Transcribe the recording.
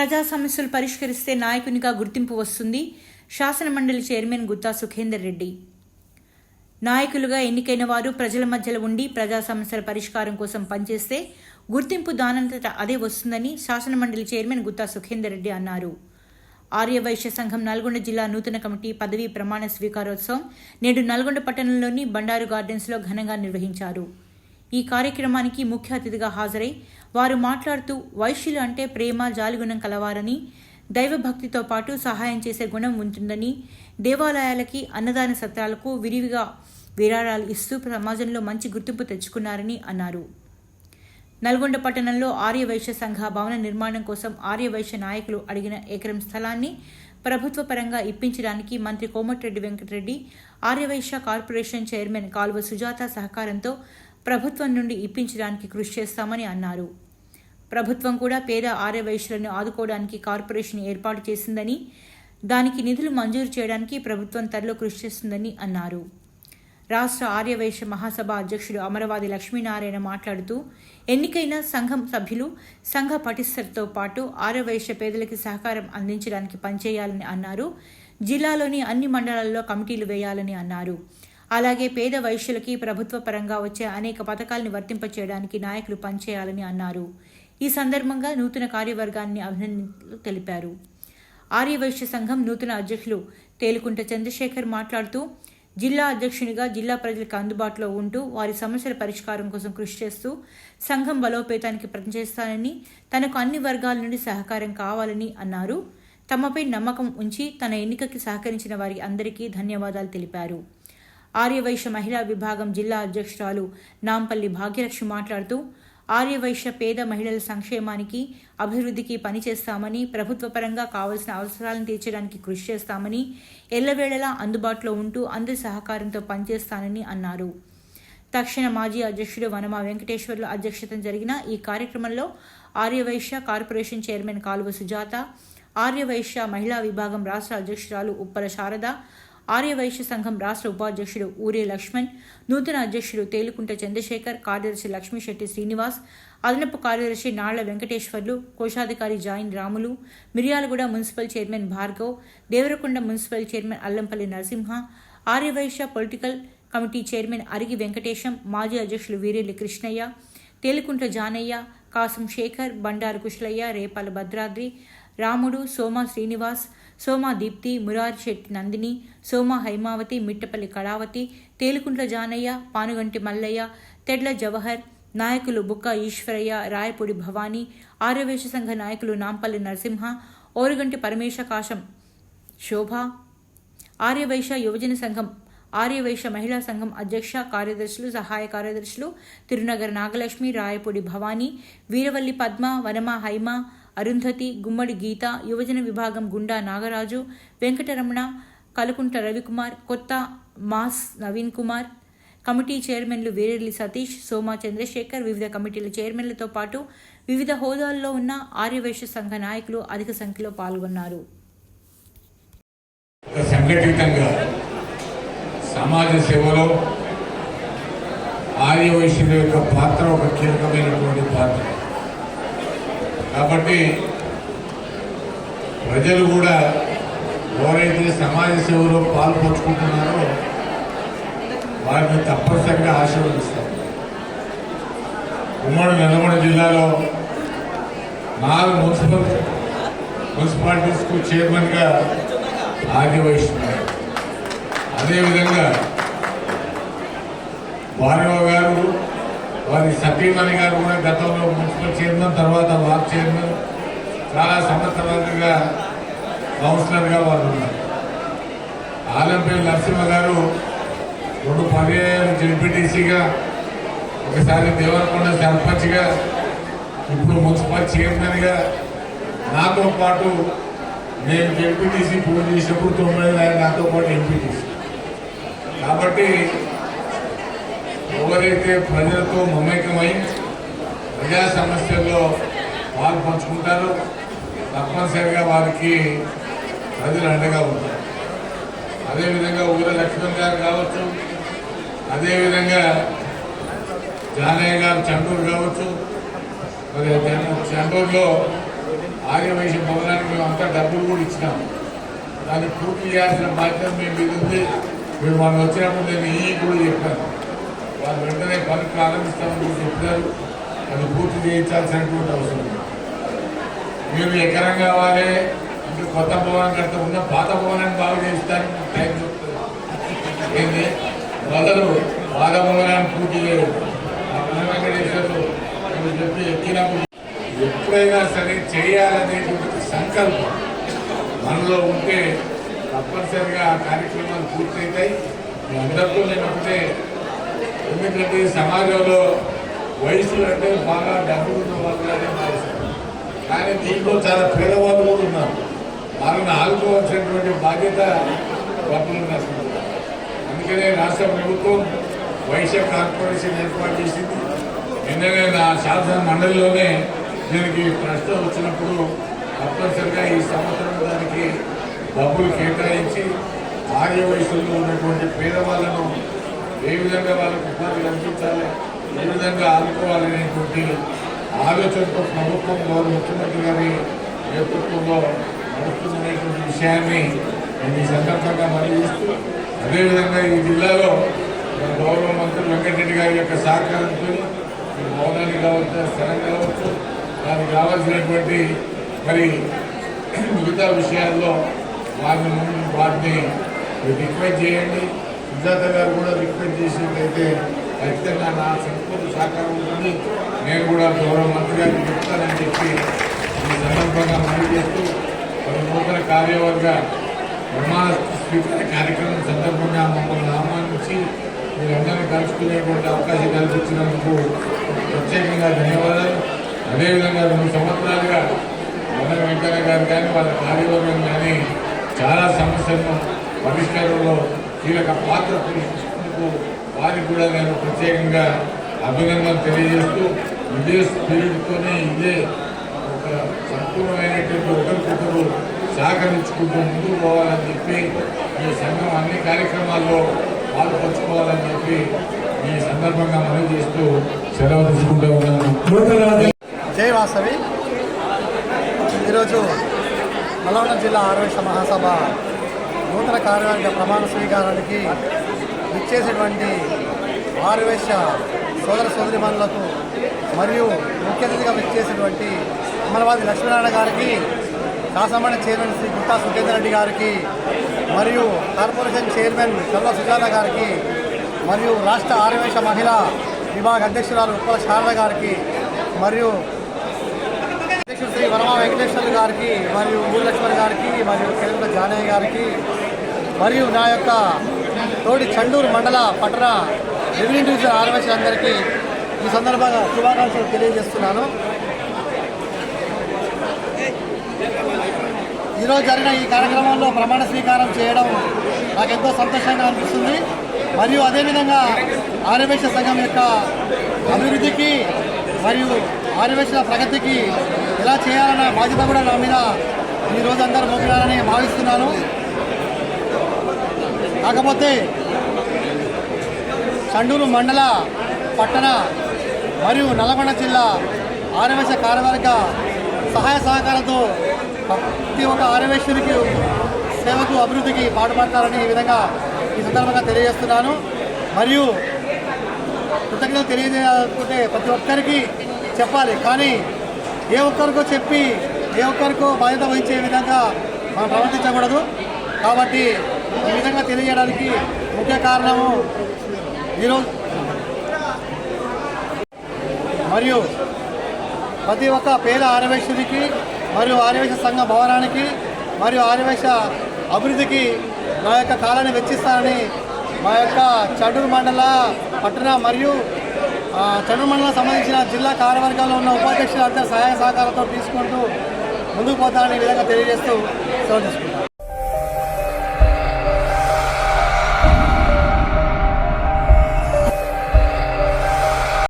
ప్రజా సమస్యలు పరిష్కరిస్తే నాయకునిగా గుర్తింపు వస్తుంది. శాసనమండలి చైర్మన్ గుత్తా సుఖేందర్ రెడ్డి. నాయకులుగా ఎన్నికైన వారు ప్రజల మధ్యలో ఉండి ప్రజా సమస్యల పరిష్కారం కోసం పనిచేస్తే గుర్తింపు దానంతట అదే వస్తుందని శాసనమండలి చైర్మన్ గుత్తా సుఖేందర్ రెడ్డి అన్నారు. ఆర్యవైశ్య సంఘం నల్గొండ జిల్లా నూతన కమిటీ పదవీ ప్రమాణ స్వీకారోత్సవం నేడు నల్గొండ పట్టణంలోని బండారు గార్డెన్స్లో ఘనంగా నిర్వహించారు. ఈ కార్యక్రమానికి ముఖ్య అతిథిగా హాజరై వారు మాట్లాడుతూ వైశ్యులు అంటే ప్రేమ జాలిగుణం కలవారని దైవభక్తితో పాటు సహాయం చేసే గుణం ఉంటుందని దేవాలయాలకి అన్నదాన సత్రాలకు విరివిగా విరాళాలు ఇస్తూ సమాజంలో మంచి గుర్తింపు తెచ్చుకున్నారని అన్నారు. నల్గొండ పట్టణంలో ఆర్యవైశ్య సంఘ భవన నిర్మాణం కోసం ఆర్యవైశ్య నాయకులు అడిగిన ఎకరం స్థలాన్ని ప్రభుత్వ పరంగా ఇప్పించడానికి మంత్రి కోమటిరెడ్డి వెంకటరెడ్డి ఆర్యవైశ్య కార్పొరేషన్ చైర్మన్ కాలువ సుజాత సహకారంతో ప్రభుత్వం నుండి ఇప్పించడానికి కృషి చేస్తామని అన్నారు. ప్రభుత్వం కూడా పేద ఆర్యవైశ్యులను ఆదుకోవడానికి కార్పొరేషన్ ఏర్పాటు చేసిందని దానికి నిధులు మంజూరు చేయడానికి ప్రభుత్వం త్వరలో కృషి చేస్తుందని అన్నారు. రాష్ట్ర ఆర్యవైశ్య మహాసభ అధ్యక్షుడు అమరవాది లక్ష్మీనారాయణ మాట్లాడుతూ ఎన్నికైన సంఘం సభ్యులు సంఘ పటిష్టతతో పాటు ఆర్యవైశ్య పేదలకి సహకారం అందించడానికి పనిచేయాలని అన్నారు. జిల్లాలోని అన్ని మండలాల్లో కమిటీలు వేయాలని అన్నారు. అలాగే పేద వైశ్యులకి ప్రభుత్వ పరంగా వచ్చే అనేక పథకాలను వర్తింపచేయడానికి నాయకులు పనిచేయాలని అన్నారు. ఈ సందర్భంగా నూతన కార్యవర్గాన్ని అభినందనలు తెలిపారు. ఆర్యవైశ్య సంఘం నూతన అధ్యక్షులు తేలుకుంట చంద్రశేఖర్ మాట్లాడుతూ జిల్లా అధ్యక్షునిగా జిల్లా ప్రజలకు అందుబాటులో ఉంటూ వారి సమస్యల పరిష్కారం కోసం కృషి చేస్తూ సంఘం బలోపేతానికి పనిచేస్తానని తనకు అన్ని వర్గాల నుండి సహకారం కావాలని అన్నారు. తమపై నమ్మకం ఉంచి తన ఎన్నికకి సహకరించిన వారి అందరికీ ధన్యవాదాలు తెలిపారు. ఆర్యవైశ్య మహిళా విభాగం జిల్లా అధ్యక్షురాలు నాంపల్లి భాగ్యలక్ష్మి మాట్లాడుతూ ఆర్యవైశ్య పేద మహిళల సంక్షేమానికి అభివృద్ధికి పనిచేస్తామని ప్రభుత్వ పరంగా కావలసిన అవసరాలను తీర్చడానికి కృషి చేస్తామని ఎల్లవేళలా అందుబాటులో ఉంటూ అందరి సహకారంతో పనిచేస్తానని అన్నారు. తక్షణ మాజీ అధ్యక్షుడు వనమా వెంకటేశ్వర్ల అధ్యక్షతన జరిగిన ఈ కార్యక్రమంలో ఆర్యవైశ్య కార్పొరేషన్ చైర్మన్ కాలువ సుజాత ఆర్యవైశ్య మహిళా విభాగం రాష్ట్ర అధ్యక్షురాలు ఉప్పల శారద ఆర్యవైశ్య సంఘం రాష్ట్ర ఉపాధ్యక్షుడు ఊరే లక్ష్మణ్ నూతన అధ్యక్షుడు తేలుకుంట చంద్రశేఖర్ కార్యదర్శి లక్ష్మీశెట్టి శ్రీనివాస్ అదనపు కార్యదర్శి నాళ్ళ వెంకటేశ్వర్లు కోశాధికారి join Ramulu Miryalaguda municipal chairman Bhargav Devarakonda municipal chairman Allampalli Narasimha Arya Vysya political committee chairman Arigi Venkatesham మాజీ అధ్యక్షులు వీరెల్లి కృష్ణయ్య తేలుకుంట జానయ్య కాసం శేఖర్ బండారు కుశలయ్య రేపాల భద్రాద్రి రాముడు సోమ శ్రీనివాస్ సోమ దీప్తి మురారి శెట్టి నందిని సోమ హైమావతి మిట్టపల్లి కళావతి తేలుకుంట్ల జానయ్య పానుగంటి మల్లయ్య తెడ్ల జవహర్ నాయకులు బుక్క ఈశ్వరయ్య రాయపూడి భవానీ ఆర్యవేశ సంఘ నాయకులు నాంపల్లి నరసింహ ఓరుగంటి పరమేశ కాశం శోభ ఆర్యవైశ్య యువజన సంఘం ఆర్యవైశ్య మహిళా సంఘం అధ్యక్ష కార్యదర్శులు సహాయ కార్యదర్శులు తిరునగర్ నాగలక్ష్మి రాయపూడి భవానీ వీరవల్లి పద్మ వనమ హైమ అరుంధతి గుమ్మడి గీత యువజన విభాగం గుండా నాగరాజు వెంకటరమణ కలుకుంట రవికుమార్ కొత్త మాస్ నవీన్ కుమార్ కమిటీ చైర్మన్లు వీరెల్లి సతీష్ సోమా చంద్రశేఖర్ వివిధ కమిటీల చైర్మన్లతో పాటు వివిధ హోదాల్లో ఉన్న ఆర్యవైశ్య సంఘ నాయకులు అధిక సంఖ్యలో పాల్గొన్నారు. సంఘటితంగా సమాజ సేవలో ఆర్యవైశ్యుల యొక్క పాత్ర ఒక కీలకమైనటువంటి పాత్ర. కాబట్టి ప్రజలు కూడా ఎవరైతే సమాజ సేవలో పాల్పంచుకుంటున్నారో వారిని తప్పనిసరిగా ఆశీర్వదిస్తారు. ఉమ్మడి నల్గొండ జిల్లాలో నాలుగు మున్సిపల్ మున్సిపాలిటీస్కు చైర్మన్గా ఆదివహిస్తున్నారు అదేవిధంగా భార్గవ గారు వారి సతీమణి గారు కూడా గతంలో మున్సిపల్ చైర్మన్ తర్వాత వార్డ్ చైర్మన్ చాలా సంవత్సరాలుగా కౌన్సిలర్గా వారు ఉన్నారు. ఆలంపల్లి నరసింహ గారు రెండు పర్యాయాలు జడ్పీటీసీగా ఒకసారి దేవరకొండ సర్పంచ్గా ఇప్పుడు మున్సిపల్ చైర్మన్గా. నాతో పాటు నేను ఎంపీటీసీ పూజ చేసినప్పుడు తొమ్మిది ఆయన నాతో పాటు ఎంపీటీసీ. కాబట్టి ఎవరైతే ప్రజలతో మమేకమై ప్రజా సమస్యల్లో పాలు పంచుకుంటారో తప్పనిసరిగా వారికి ప్రజలు అండగా ఉంటారు. అదేవిధంగా ఊర లక్ష్మణ్ గారు కావచ్చు అదేవిధంగా జానయ్య గారు చండూరు కావచ్చు మరి చండూరులో ఆర్యవైశ్య భవనానికి మేము అంతా డబ్బులు కూడా ఇచ్చినాం. దాన్ని పూర్తి చేయాల్సిన బాధ్యత మేము మీద ఉంది. మీరు మనం వచ్చినప్పుడు నేను ఈ కూడా చెప్పాను. వాళ్ళు వెంటనే పని ప్రారంభిస్తామని కూడా చెప్తారు అది పూర్తి చేయించాల్సినటువంటి అవసరం మీరు ఎకరం కావాలి ఇంకా కొత్త భవనం కడితే ఉన్న పాత భవనాన్ని బాగు చేయిస్తానికి టైం చెప్తారు ఏంటి మొదలు పాత భవనాన్ని పూర్తి చేయడం అన్న చెప్పి ఎక్కినప్పుడు ఎప్పుడైనా సరే చేయాలనేటువంటి సంకల్పం మనలో ఉంటే తప్పనిసరిగా ఆ కార్యక్రమాలు పూర్తయితాయి. మీ అందరితో నేను ఒకటే ఎందుకంటే సమాజంలో వయసులు అంటే బాగా డబ్బు ఉన్న వాళ్ళనే భావిస్తారు కానీ దీంట్లో చాలా పేదవాళ్ళు కూడా ఉన్నారు. వాళ్ళని ఆదుకోవాల్సినటువంటి బాధ్యత డబ్బులు ఉన్నారు అందుకనే రాష్ట్ర ప్రభుత్వం వైశ్య కార్పొరేషన్ ఏర్పాటు చేసింది. నిన్ననే నా శాసన మండలిలోనే దీనికి ప్రశ్న వచ్చినప్పుడు తప్పనిసరిగా ఈ సంవత్సరం దానికి డబ్బులు కేటాయించి భార్య వయసులో ఉన్నటువంటి పేదవాళ్ళను ఏ విధంగా వాళ్ళకు ఉపాధి కల్పించాలి ఏ విధంగా ఆదుకోవాలనేటువంటి ఆలోచనతో ప్రభుత్వం గౌరవ ముఖ్యమంత్రి గారి నేతృత్వంలో నడుస్తున్నటువంటి విషయాన్ని నేను ఈ సందర్భంగా మనవిస్తూ అదేవిధంగా ఈ జిల్లాలో మన గౌరవ మంత్రి వెంకటరెడ్డి గారి యొక్క సహకారంతో ఈ భవనానికి కావచ్చు స్థలం కావచ్చు దానికి కావాల్సినటువంటి మరి మిగతా విషయాల్లో వారిని వాటిని రిక్వెస్ట్ చేయండి. సుజాత గారు కూడా రిక్వెస్ట్ చేసినట్లయితే ఖచ్చితంగా నా సంపూర్ణ సహకారం ఉందని నేను కూడా గౌరవ మంత్రి గారికి చెప్తానని చెప్పి ఈ సందర్భంగా మనవి చేస్తూ కొన్ని నూతన కార్యవర్గ ప్రమాణ స్వీకార కార్యక్రమం సందర్భంగా మమ్మల్ని ఆహ్వానించి మీరందరినీ కలుసుకునేటువంటి అవకాశం కల్పించినందుకు ప్రత్యేకంగా ధన్యవాదాలు. అదేవిధంగా రెండు సంవత్సరాలుగా మన వెంకయ్య గారు కానీ వాళ్ళ కార్యవర్గం కానీ చాలా సమస్యలను పరిష్కారంలో కీలక పాత్ర పోషిస్తున్నందుకు వారికి కూడా నేను ప్రత్యేకంగా అభినందనలు తెలియజేస్తూ ఇదే స్పిరిట్తోనే ఇదే ఒక సంపూర్ణమైనటువంటి ఒకరికొకరు సహకరించుకుంటూ ముందుకు పోవాలని చెప్పి ఈ సంఘం అన్ని కార్యక్రమాల్లో పాల్పంచుకోవాలని చెప్పి ఈ సందర్భంగా మనవి చేస్తూ సెలవు తీసుకుంటూ ఉన్నాను. జై వాసవి. ఈరోజు నల్గొండ జిల్లా ఆరోగ్య మహాసభ నూతన కార్యాలయ ప్రమాణ స్వీకారానికి ఇచ్చేసినటువంటి ఆరువేశ సోదర సోదరిమణులకు మరియు ముఖ్య అతిథిగా ఇచ్చేసినటువంటి అమరవాది లక్ష్మీనారాయణ గారికి శాసనమండలి చైర్మన్ శ్రీ గుత్తా సుఖేందర్ రెడ్డి గారికి మరియు కార్పొరేషన్ చైర్మన్ చల్ల సుజాత గారికి మరియు రాష్ట్ర ఆరువేశ మహిళా విభాగ అధ్యక్షురాలు ఉప్పల శారద గారికి మరియు అధ్యక్షుడు శ్రీ వరమా వెంకటేశ్వర గారికి మరియు ఊర్లక్ష్మణ్ గారికి మరియు కేంద్ర జానయ్య గారికి మరియు నా యొక్క తోటి చండూరు మండల పట్టణ రెవెన్యూ డివిజన్ ఆర్మేషన్లందరికీ ఈ సందర్భంగా శుభాకాంక్షలు తెలియజేస్తున్నాను. ఈరోజు జరిగిన ఈ కార్యక్రమంలో ప్రమాణ స్వీకారం చేయడం నాకు ఎంతో సంతోషంగా అనిపిస్తుంది. మరియు అదేవిధంగా ఆర్యవేశ సంఘం యొక్క అభివృద్ధికి మరియు ఆర్యవేశల ప్రగతికి ఎలా చేయాలన్న బాధ్యత కూడా నా మీద ఈ రోజు అందరూ మోపినారని భావిస్తున్నాను. కాకపోతే చండూరు మండల పట్టణ మరియు నల్గొండ జిల్లా ఆరవేశ కార్యవర్గ సహాయ సహకారంతో ప్రతి ఒక్క ఆరవేశ్వరికి సేవకు అభివృద్ధికి పాటుపడతారని ఈ విధంగా ఈ సందర్భంగా తెలియజేస్తున్నాను. మరియు కృతజ్ఞతలు తెలియజేయాలనుకుంటే ప్రతి ఒక్కరికి చెప్పాలి. కానీ ఏ ఒక్కరికో చెప్పి ఏ ఒక్కరికో బాధ్యత వహించే విధంగా మనం ప్రవర్తించకూడదు. కాబట్టి ఈ విధంగా తెలియజేయడానికి ముఖ్య కారణము ఈరోజు మరియు ప్రతి ఒక్క పేద ఆర్యవేశ్వరికి మరియు ఆర్యవేశ సంఘ భవనానికి మరియు ఆర్యవేశ అభివృద్ధికి నా యొక్క కాలాన్ని వెచ్చిస్తానని మా యొక్క చడూరు మండల పట్టణ మరియు ఆ, మండలం సంబంధించిన జిల్లా కార్యవర్గాల్లో ఉన్న ఉపాధ్యక్షులందరూ సహాయ సహకారంతో తీసుకుంటూ ముందుకు పోతారని విధంగా తెలియజేస్తూ సెలవు తీసుకుంటాం.